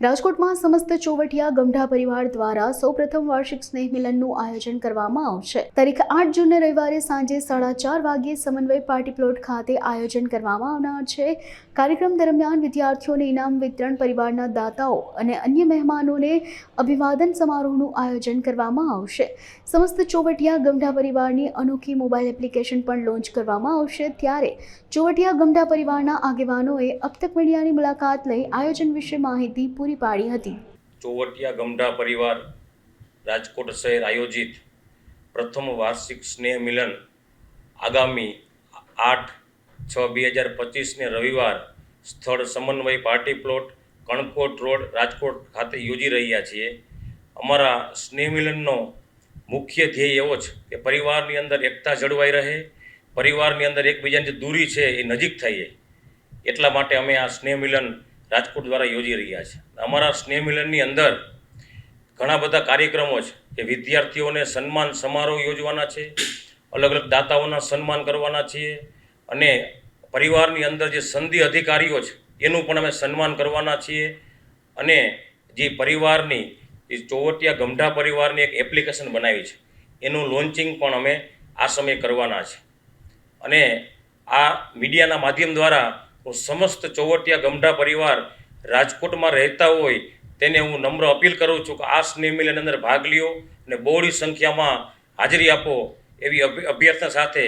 રાજકોટમાં સમસ્ત ચોવટિયા ગમઢા પરિવાર દ્વારા સૌપ્રથમ વાર્ષિક સ્નેહ મિલનનું આયોજન કરવામાં આવશે. તારીખ આઠ જૂને રવિવારે સાંજે સાડા ચાર વાગ્યે સમન્વય પાર્ટી પ્લોટ ખાતે આયોજન કરવામાં આવનાર છે. કાર્યક્રમ દરમિયાન વિદ્યાર્થીઓને ઇનામ વિતરણ પરિવારના દાતાઓ અને અન્ય મહેમાનોને અભિવાદન સમારોહનું આયોજન કરવામાં આવશે. સમસ્ત ચોવટિયા ગમઢા પરિવારની અનોખી મોબાઈલ એપ્લિકેશન પણ લોન્ચ કરવામાં આવશે. ત્યારે ચોવટિયા ગમઢા પરિવારના આગેવાનોએ અબતક મીડિયાની મુલાકાત લઈ આયોજન વિશે માહિતી પૂરી પાડી હતી. ચોવટિયા ગમઢા પરિવાર રાજકોટ શહેર આયોજિત પ્રથમ વાર્ષિક સ્નેહ મિલન આગામી આઠ છ બે હજાર પચીસને રવિવાર સ્થળ Samanvay party plot Kankot road Rajkot ખાતે યોજી રહ્યા છીએ. અમારા સ્નેહ મિલનનો મુખ્ય ધ્યેય એવો છે કે પરિવારની અંદર એકતા જળવાઈ રહે, પરિવારની અંદર એકબીજાની જે દૂરી છે એ નજીક થઈ જાય એટલા માટે અમે આ સ્નેહ મિલન રાજકોટ દ્વારા યોજી રહ્યા છે. અમારા સ્નેહ મિલનની અંદર ઘણા બધા કાર્યક્રમો છે કે વિદ્યાર્થીઓને સન્માન સમારોહ યોજવાના છે, અલગ અલગ દાતાઓના સન્માન કરવાના છીએ અને પરિવારની અંદર જે સંધિ અધિકારીઓ છે, એનું પણ અમે સન્માન કરવાના છીએ અને જે પરિવારની, જે ચોવટિયા ગમઢા પરિવારની એક એપ્લિકેશન બનાવી છે, એનું લોન્ચિંગ પણ અમે આ સમયે કરવાના છે. અને આ મીડિયાના માધ્યમ દ્વારા હું સમસ્ત ચોવટિયા ગમઢા પરિવાર રાજકોટમાં રહેતા હોય તેને હું નમ્ર અપીલ કરું છું કે આ સ્નેહ મિલન અંદર ભાગ લ્યો અને બહોળી સંખ્યામાં હાજરી આપો એવી અભ્યર્થના સાથે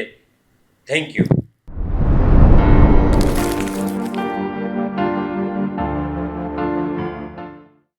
થેન્ક યુ